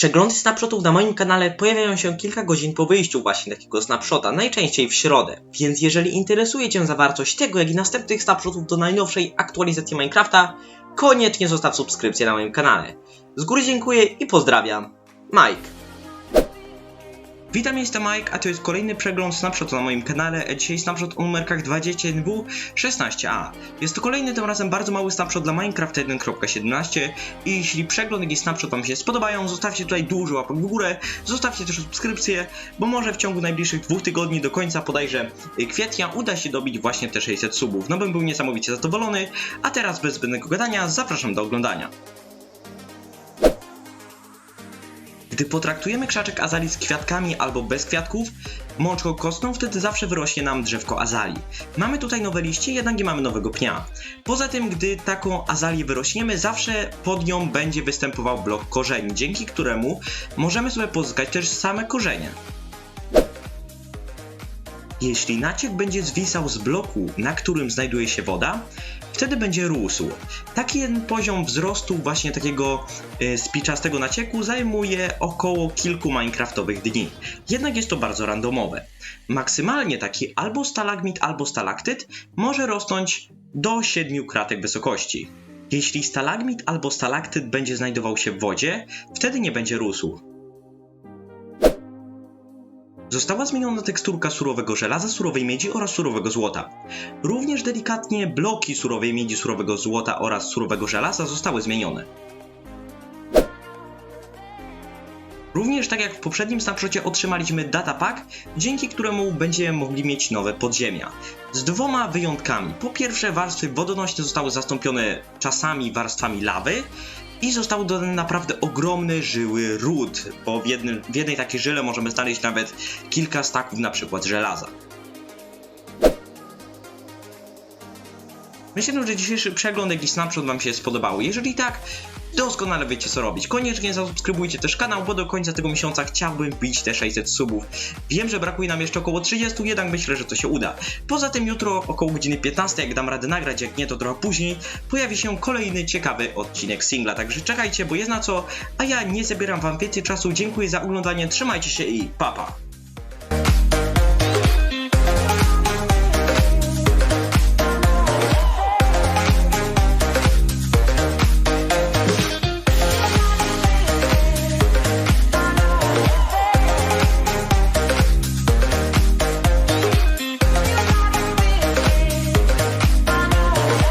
Przeglądy snapshotów na moim kanale pojawiają się kilka godzin po wyjściu właśnie takiego snapshota, najczęściej w środę. Więc jeżeli interesuje Cię zawartość tego, jak i następnych snapshotów do najnowszej aktualizacji Minecrafta, koniecznie zostaw subskrypcję na moim kanale. Z góry dziękuję i pozdrawiam. Mike. Witam, jestem Mike, a to jest kolejny przegląd snapshotu na moim kanale. Dzisiaj snapshot o numerkach 20NW16A. Jest to kolejny, tym razem bardzo mały snapshot dla Minecraft 1.17 i jeśli przegląd i snapshot Wam się spodobają, zostawcie tutaj dużo łapek w górę, zostawcie też subskrypcję, bo może w ciągu najbliższych dwóch tygodni do końca bodajże kwietnia uda się dobić właśnie te 600 subów. No bym był niesamowicie zadowolony, a teraz bez zbędnego gadania zapraszam do oglądania. Gdy potraktujemy krzaczek azalii z kwiatkami albo bez kwiatków, mączką kostną, wtedy zawsze wyrośnie nam drzewko azalii. Mamy tutaj nowe liście, jednak nie mamy nowego pnia. Poza tym, gdy taką azalię wyrośniemy, zawsze pod nią będzie występował blok korzeni, dzięki któremu możemy sobie pozyskać też same korzenie. Jeśli naciek będzie zwisał z bloku, na którym znajduje się woda, wtedy będzie rósł. Taki poziom wzrostu właśnie takiego y, spiczastego nacieku zajmuje około kilku minecraftowych dni. Jednak jest to bardzo randomowe. Maksymalnie taki albo stalagmit, albo stalaktyt może rosnąć do 7 kratek wysokości. Jeśli stalagmit albo stalaktyt będzie znajdował się w wodzie, wtedy nie będzie rósł. Została zmieniona teksturka surowego żelaza, surowej miedzi oraz surowego złota. Również delikatnie bloki surowej miedzi, surowego złota oraz surowego żelaza zostały zmienione. Również tak jak w poprzednim snapshocie otrzymaliśmy data pack, dzięki któremu będziemy mogli mieć nowe podziemia. Z dwoma wyjątkami. Po pierwsze warstwy wodonośne zostały zastąpione czasami warstwami lawy i zostały dodane naprawdę ogromne żyły ród, bo w, jednym, w jednej takiej żyle możemy znaleźć nawet kilka staków na przykład żelaza. Myślę, że dzisiejszy przegląd jakiś snapshot Wam się spodobał. Jeżeli tak, doskonale wiecie co robić. Koniecznie zasubskrybujcie też kanał, bo do końca tego miesiąca chciałbym wbić te 600 subów. Wiem, że brakuje nam jeszcze około 30, jednak myślę, że to się uda. Poza tym jutro około godziny 15, jak dam radę nagrać, jak nie to trochę później, pojawi się kolejny ciekawy odcinek singla. Także czekajcie, bo jest na co, a ja nie zabieram Wam więcej czasu. Dziękuję za oglądanie, trzymajcie się i papa. Pa.